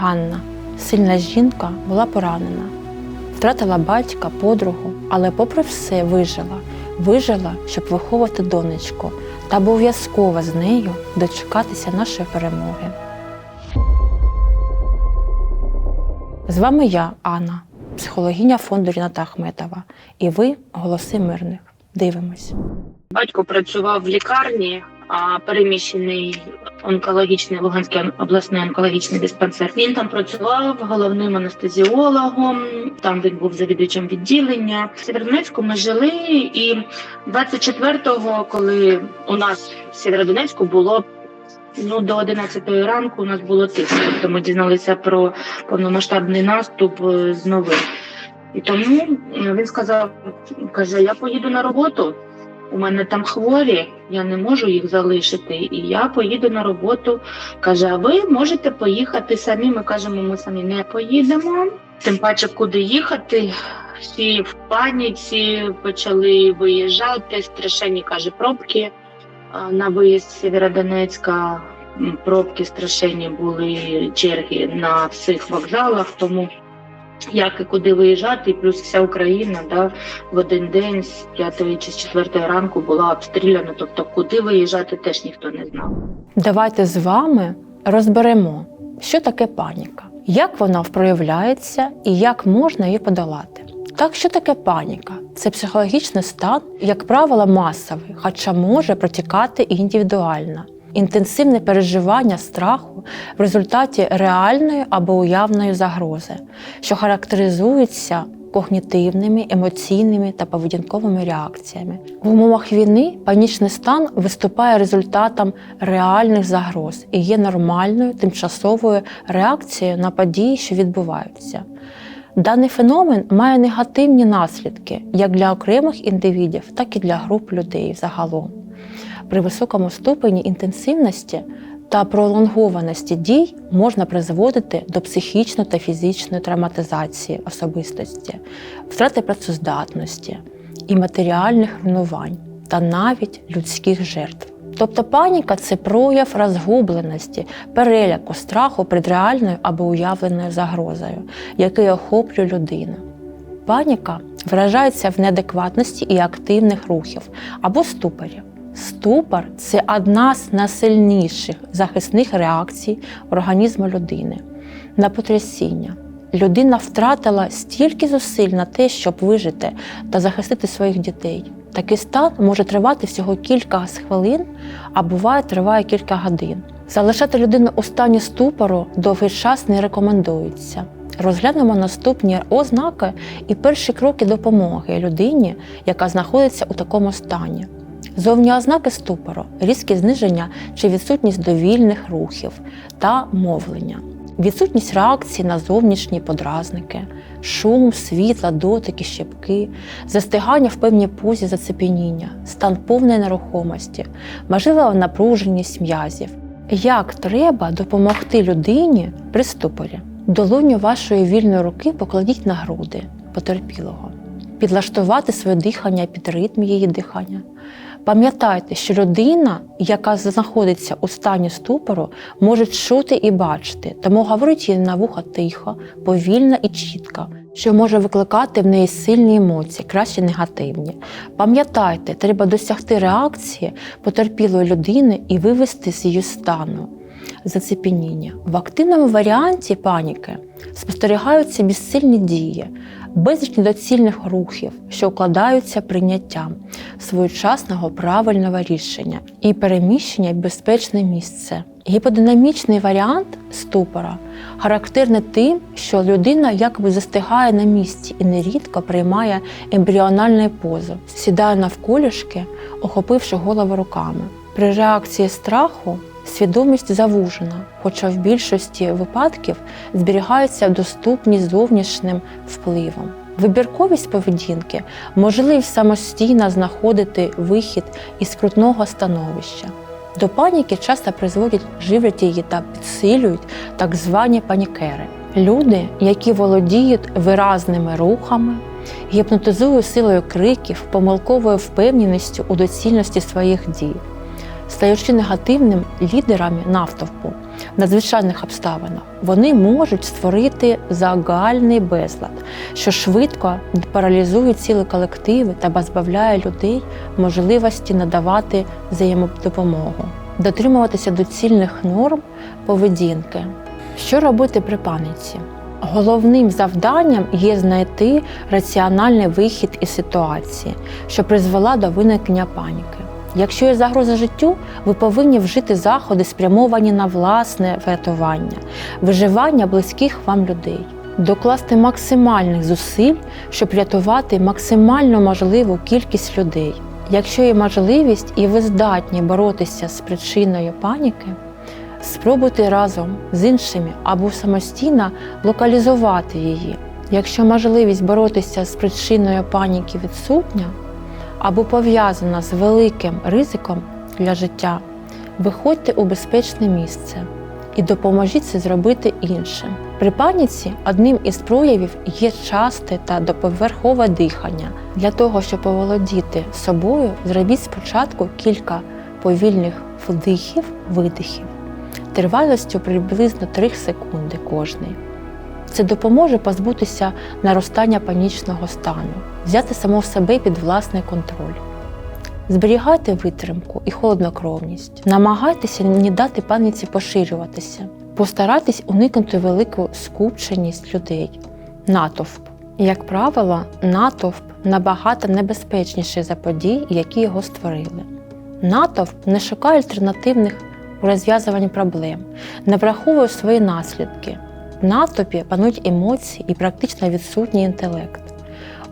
Ганна, сильна жінка, була поранена, втратила батька, подругу, але, попри все, вижила. Вижила, щоб виховувати донечку та обов'язково з нею дочекатися нашої перемоги. З вами я, Анна, психологиня фонду Ріната Ахметова, і ви голоси мирних. Дивимось. Батько працював в лікарні, переміщений онкологічний Луганський обласний онкологічний диспансер. Він там працював головним анестезіологом. Там він був завідувачем відділення. В Сєвєродонецьку ми жили, і 24-го, коли у нас в Сєвєродонецьку було. Ну, до 11 ранку у нас було тихо, тобто ми дізналися про повномасштабний наступ е, з новин. І тому е, він сказав: каже: Я поїду на роботу, у мене там хворі, я не можу їх залишити, і я поїду на роботу. Каже, а ви можете поїхати самі. Ми кажемо, ми самі не поїдемо. Тим паче, куди їхати. Всі в паніці почали виїжджати. Страшенні каже, пробки на виїзд Сєвєродонецька. Пробки страшенні були черги на всіх вокзалах, тому як і куди виїжджати, і плюс вся Україна да, в один день з 5 чи з 4 ранку була обстріляна. Тобто, куди виїжджати, теж ніхто не знав. Давайте з вами розберемо, що таке паніка, як вона проявляється і як можна її подолати. Так, що таке паніка? Це психологічний стан, як правило, масовий, хоча може протікати індивідуально. Інтенсивне переживання страху в результаті реальної або уявної загрози, що характеризується когнітивними, емоційними та поведінковими реакціями. В умовах війни панічний стан виступає результатом реальних загроз і є нормальною тимчасовою реакцією на події, що відбуваються. Даний феномен має негативні наслідки як для окремих індивідів, так і для груп людей загалом. При високому ступені інтенсивності та пролонгованості дій можна призводити до психічної та фізичної травматизації особистості, втрати працездатності і матеріальних руйнувань та навіть людських жертв. Тобто паніка це прояв розгубленості, переляку, страху перед реальною або уявленою загрозою, який охоплює людину. Паніка виражається в неадекватності і активних рухів або ступорі. Ступор це одна з найсильніших захисних реакцій організму людини на потрясіння. Людина втратила стільки зусиль на те, щоб вижити та захистити своїх дітей. Такий стан може тривати всього кілька хвилин, а буває триває кілька годин. Залишати людину у стані ступору довгий час не рекомендується. Розглянемо наступні ознаки і перші кроки допомоги людині, яка знаходиться у такому стані. Зовні ознаки ступору, різке зниження чи відсутність довільних рухів та мовлення, відсутність реакції на зовнішні подразники, шум, світла, дотики, щепки, застигання в певній позі зацепеніння, стан повної нерухомості, можлива напруженість м'язів. Як треба допомогти людині при ступорі? Долоню вашої вільної руки покладіть на груди потерпілого, підлаштувати своє дихання під ритм її дихання. Пам'ятайте, що людина, яка знаходиться у стані ступору, може чути і бачити, тому говорить їй на вуха тихо, повільно і чітко, що може викликати в неї сильні емоції, краще негативні. Пам'ятайте, треба досягти реакції потерпілої людини і вивести з її стану. Зацепеніння. В активному варіанті паніки спостерігаються безсильні дії, безліч недоцільних рухів, що укладаються прийняттям своєчасного правильного рішення і переміщення в безпечне місце. Гіподинамічний варіант ступора характерний тим, що людина якби застигає на місці і нерідко приймає ембріональну позу, сідає навколішки, охопивши голову руками. При реакції страху свідомість завужена, хоча в більшості випадків зберігається доступність зовнішнім впливом. Вибірковість поведінки, можливість самостійно знаходити вихід із крутного становища. До паніки часто призводять живлять її та підсилюють так звані панікери. Люди, які володіють виразними рухами, гіпнотизують силою криків, помилковою впевненістю у доцільності своїх дій, стаючи негативним лідерами навтовпу в надзвичайних обставинах, вони можуть створити загальний безлад, що швидко паралізує цілі колективи та позбавляє людей можливості надавати взаємодопомогу, дотримуватися доцільних норм поведінки. Що робити при паніці? Головним завданням є знайти раціональний вихід із ситуації, що призвела до виникнення паніки. Якщо є загроза життю, ви повинні вжити заходи, спрямовані на власне врятування, виживання близьких вам людей, докласти максимальних зусиль, щоб рятувати максимально можливу кількість людей. Якщо є можливість і ви здатні боротися з причиною паніки, спробуйте разом з іншими або самостійно локалізувати її. Якщо можливість боротися з причиною паніки відсутня або пов'язана з великим ризиком для життя, виходьте у безпечне місце і допоможіть це зробити іншим. При паніці одним із проявів є часте та доповерхове дихання. Для того, щоб оволодіти собою, зробіть спочатку кілька повільних вдихів, видихів тривалістю приблизно 3 секунди кожний. Це допоможе позбутися наростання панічного стану, взяти само себе під власний контроль. Зберігайте витримку і холоднокровність, намагайтеся не дати паніці поширюватися, постарайтесь уникнути велику скупченість людей, натовп. Як правило, натовп набагато небезпечніший за події, які його створили. Натовп не шукає альтернативних у розв'язуванні проблем, не враховує свої наслідки. В натовпі панують емоції і практично відсутній інтелект.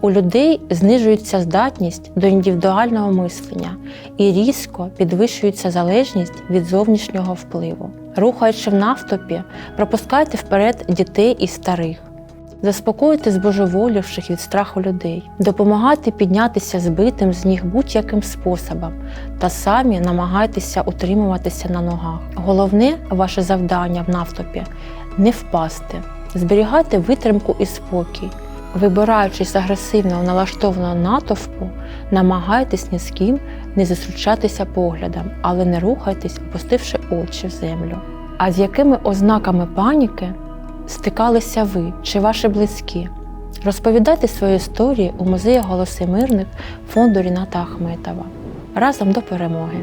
У людей знижується здатність до індивідуального мислення і різко підвищується залежність від зовнішнього впливу. Рухаючи в навтопі, пропускайте вперед дітей і старих. Заспокоїти збожеволівших від страху людей, допомагайте піднятися збитим з ніг будь-яким способом та самі намагайтеся утримуватися на ногах. Головне ваше завдання в навтопі не впасти, зберігайте витримку і спокій. Вибираючись з агресивно налаштованого натовпу, намагайтесь ні з ким не зустрічатися поглядом, але не рухайтесь, опустивши очі в землю. А з якими ознаками паніки стикалися ви чи ваші близькі? Розповідайте свої історії у музеї Голоси Мирних фонду Ріната Ахметова. Разом до перемоги!